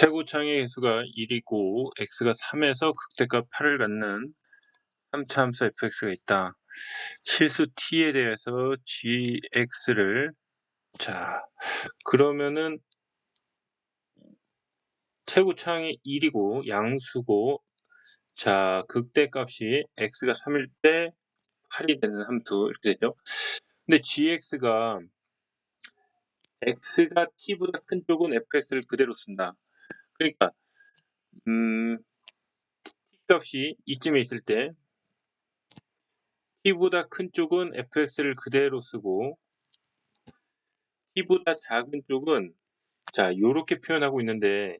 최고창의 개수가 1이고 x가 3에서 극대값 8을 갖는 3차 함수 fx가 있다. 실수 t에 대해서 gx를 자 그러면은 최고창이 1이고 양수고 자 극대값이 x가 3일 때 8이 되는 함수 이렇게 되죠. 근데 gx가 x가 t보다 큰 쪽은 fx를 그대로 쓴다. 그러니까 음, t 값이 이쯤에 있을 때 t보다 큰 쪽은 fx를 그대로 쓰고 t보다 작은 쪽은 자 요렇게 표현하고 있는데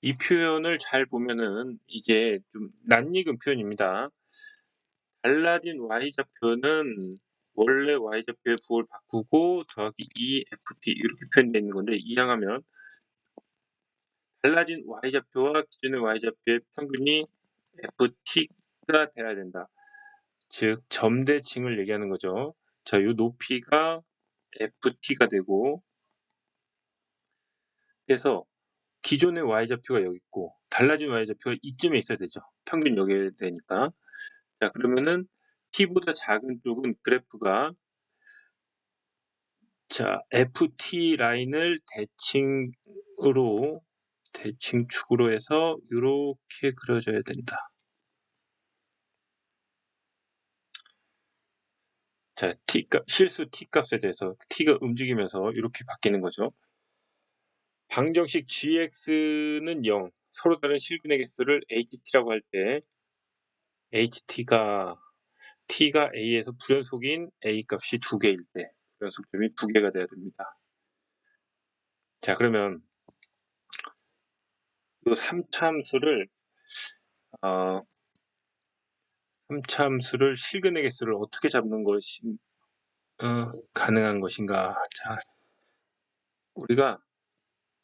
이 표현을 잘 보면은 이게 좀 낯익은 표현입니다. 달라진 y좌표는 원래 y좌표의 부호를 바꾸고 더하기 2ft 이렇게 표현되어 있는 건데 이항하면 달라진 y좌표와 기존의 y좌표의 평균이 ft가 돼야 된다. 즉 점대칭을 얘기하는 거죠. 자, 이 높이가 ft가 되고 그래서 기존의 y좌표가 여기 있고 달라진 y좌표가 이쯤에 있어야 되죠. 평균 여기에 되니까. 자, 그러면은 t보다 작은 쪽은 그래프가 자, ft 라인을 대칭으로 대칭 축으로 해서 이렇게 그려져야 된다. 자, t 값, 실수 t 값에 대해서 t가 움직이면서 이렇게 바뀌는 거죠. 방정식 gx는 0, 서로 다른 실근의 개수를 ht라고 할 때 ht가 t가 a에서 불연속인 a 값이 두 개일 때 불연속점이 두 개가 돼야 됩니다. 자, 그러면 이 3참수를 어, 3참수를 실근의 개수를 어떻게 잡는 것이 어, 가능한 것인가? 자, 우리가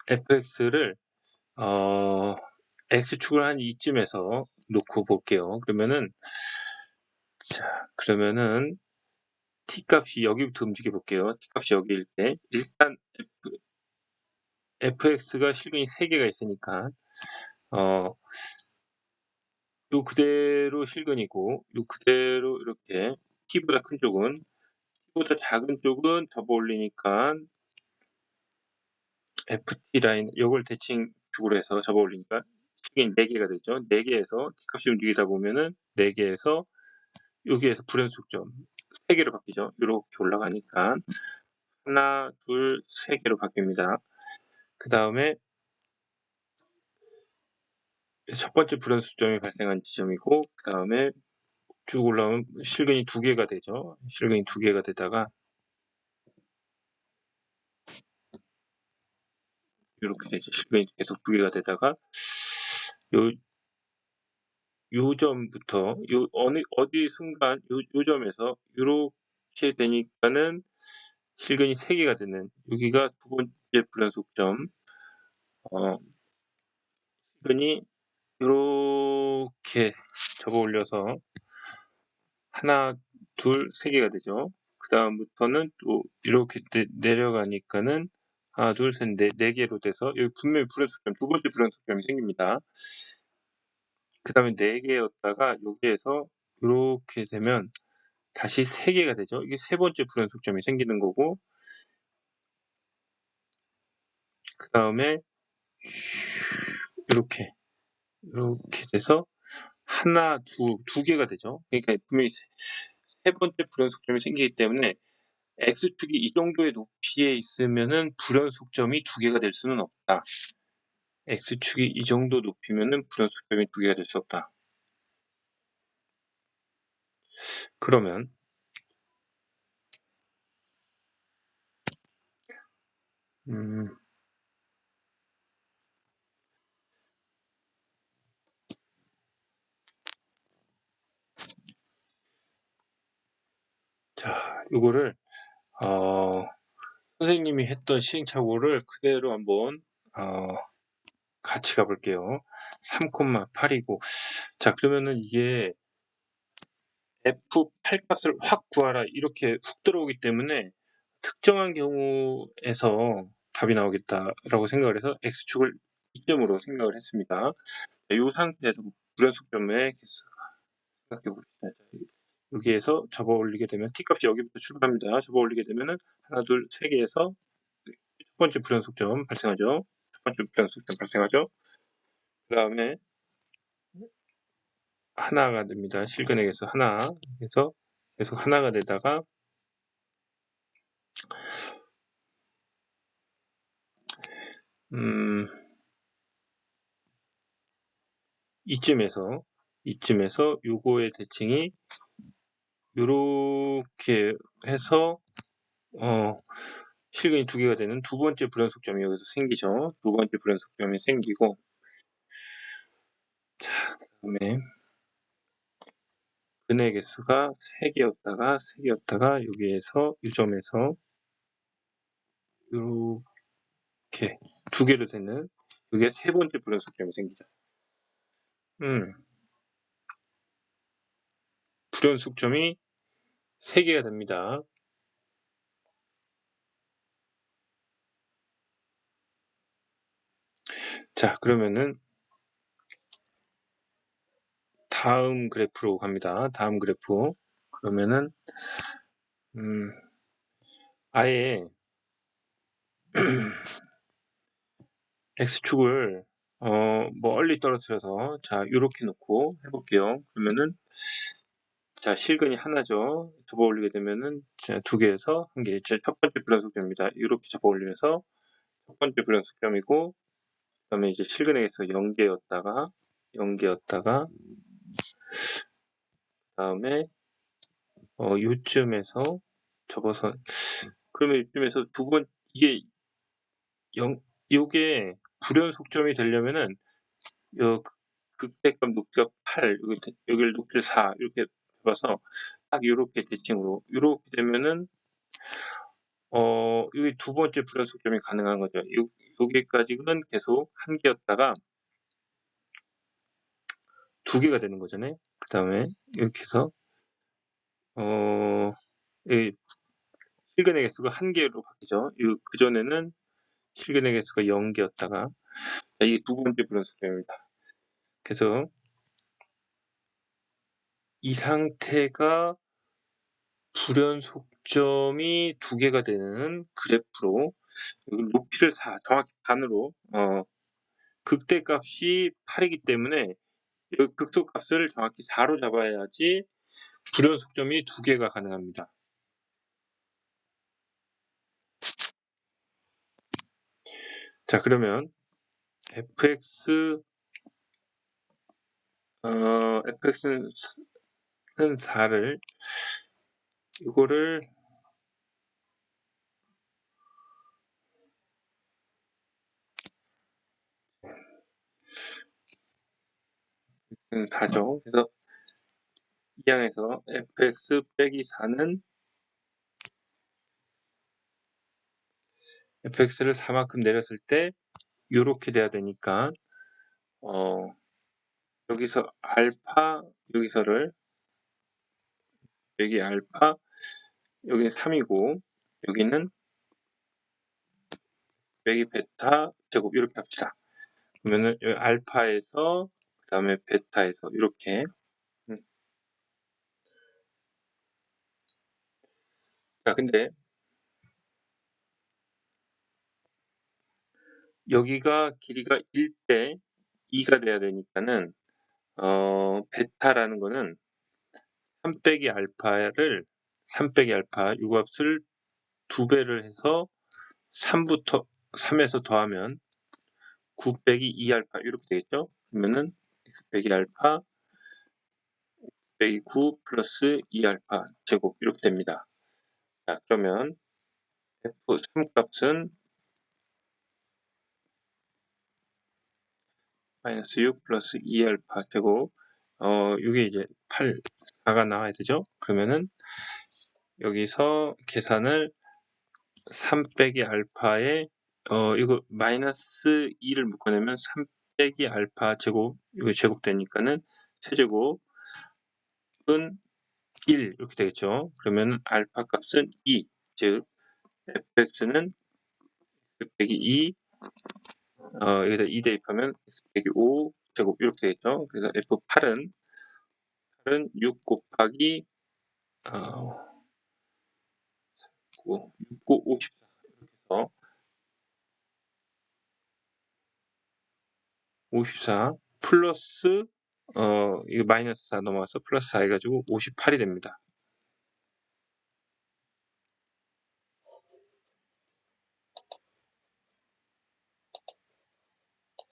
fx를 어, x축을 한 이쯤에서 놓고 볼게요. 그러면은 자, 그러면은 t 값이 여기부터 움직여 볼게요. t 값이 여기일 때 일단 f, fx가 실근이 3개가 있으니까 어, 요 그대로 실근이고 요 그대로 이렇게 t보다 큰 쪽은 t보다 작은 쪽은 접어 올리니까 ft 라인 요걸 대칭 축으로 해서 접어 올리니까 실근이 4개가 되죠. 4개에서 t 값이 움직이다 보면은 4개에서 여기에서 불연속점 3개로 바뀌죠. 이렇게 올라가니까 하나, 둘, 세 개로 바뀝니다. 그 다음에 첫 번째 불연수점이 발생한 지점이고 그 다음에 쭉 올라오면 실근이 두 개가 되죠. 실근이 두 개가 되다가 이렇게 되죠. 실근이 계속 두 개가 되다가 요, 요 점부터 요 어느 어디 순간 요, 요 점에서 이렇게 되니까는 실근이 세 개가 되는 여기가 두 번째 불연속점 어, 실근이 이렇게 접어 올려서 하나, 둘, 세 개가 되죠. 그 다음부터는 또 이렇게 내, 려가니까는 하나, 둘, 셋, 네, 네 개로 돼서 여기 분명히 불연속점, 두 번째 불연속점이 생깁니다. 그 다음에 네 개였다가 여기에서 이렇게 되면 다시 세 개가 되죠. 이게 세 번째 불연속점이 생기는 거고 그 다음에 이렇게 이렇게 돼서 하나, 두, 두 개가 되죠. 그러니까 분명히 세, 세 번째 불연속점이 생기기 때문에 x축이 이 정도의 높이에 있으면은 불연속점이 두 개가 될 수는 없다. x축이 이 정도 높이면은 불연속점이 두 개가 될 수 없다. 그러면 음, 자, 이거를 어, 선생님이 했던 시행착오를 그대로 한번 어, 같이 가볼게요. 3,8이고 자 그러면은 이게 F8 값을 확 구하라 이렇게 훅 들어오기 때문에 특정한 경우에서 답이 나오겠다라고 생각을 해서 X축을 이점으로 생각을 했습니다. 이 상태에서 불연속점의 개수 생각해 봅시다. 여기에서 접어 올리게 되면 t값이 여기부터 출발합니다. 접어 올리게 되면은 하나, 둘, 세 개에서 첫 번째 불연속점 발생하죠. 첫 번째 불연속점 발생하죠. 그 다음에 하나가 됩니다. 실근액에서 하나 그래서 계속 하나가 되다가 음 이쯤에서 이쯤에서 요거의 대칭이 요렇게 해서 어 실근이 두 개가 되는 두 번째 불연속점이 여기서 생기죠. 두 번째 불연속점이 생기고 자 그다음에 근의 개수가 3개였다가 3개였다가 여기에서 유점에서 이렇게 두 개로 되는 이게 세 번째 불연속점이 생기죠. 음. 불연속점이 3개가 됩니다. 자, 그러면은 다음 그래프로 갑니다. 다음 그래프. 그러면은 음, 아예 x축을 어, 멀리 떨어뜨려서 자 이렇게 놓고 해볼게요. 그러면은 자 실근이 하나죠. 접어 올리게 되면은 두 개에서 한 개. 첫 번째 불연속점입니다. 이렇게 접어 올리면서 첫 번째 불연속점이고 그 다음에 이제 실근액에서 0개였다가 0개였다가 그 다음에 어 요쯤에서 접어서 그러면 이쯤에서 두 번 이게 0 요게 불연속점이 되려면은 요 극대값 높이가 8 여기 여기를 높이를 4 이렇게 잡아서 딱 요렇게 대칭으로 요렇게 되면은 어 여기 두 번째 불연 속점이 가능한 거죠. 요 여기까지는 계속 한 개였다가 두 개가 되는 거잖아요. 그 다음에 이렇게 해서 어, 이 실근의 개수가 한 개로 바뀌죠. 그 전에는 실근의 개수가 0개였다가 이게 두 번째 불연 속점입니다. 그래서 이 상태가 불연속점이 두 개가 되는 그래프로 높이를 4, 정확히 반으로 어, 극대값이 8이기 때문에 이 극소값을 정확히 4로 잡아야지 불연속점이 두 개가 가능합니다. 자 그러면 fx 어, fx는 4를 이거를 음, 4죠. 그래서 이 항에서 fx 빼기 4는 fx를 4만큼 내렸을 때 이렇게 돼야 되니까 어, 여기서 알파 여기서를 여기 알파 여기는 3이고 여기는 여기 베타 제곱 이렇게 합시다. 그러면은 여기 알파에서 그 다음에 베타에서 이렇게 음. 자 근데 여기가 길이가 1대 2가 돼야 되니까는 어 베타라는 거는 3 빼기 알파를 3 빼기 알파 이 값을 두 배를 해서 3부터 3에서 더하면 9 빼기 2 알파 이렇게 되겠죠? 그러면은 x 빼기 알파 빼기 9 플러스 2 알파 제곱 이렇게 됩니다. 자 그러면 f3 값은 마이너스 6 플러스 2 알파 제곱 어 이게 이제 8 4가 나와야 되죠? 그러면은 여기서 계산을 3 빼기 알파에 어 이거 마이너스 2를 묶어내면 3 빼기 알파 제곱 이거 제곱되니까는 세제곱은 1 이렇게 되겠죠. 그러면 알파 값은 2, 즉 fx는 x 빼기 2 어, 어, 여기다 2 대입하면 x 빼기 5 제곱 이렇게 되겠죠. 그래서 f8은 8은 6 곱하기 어, 9, 6, 9, 54 이렇게 해서 54 플러스 어 이거 마이너스 4 넘어가서 플러스 4 해가지고 58이 됩니다.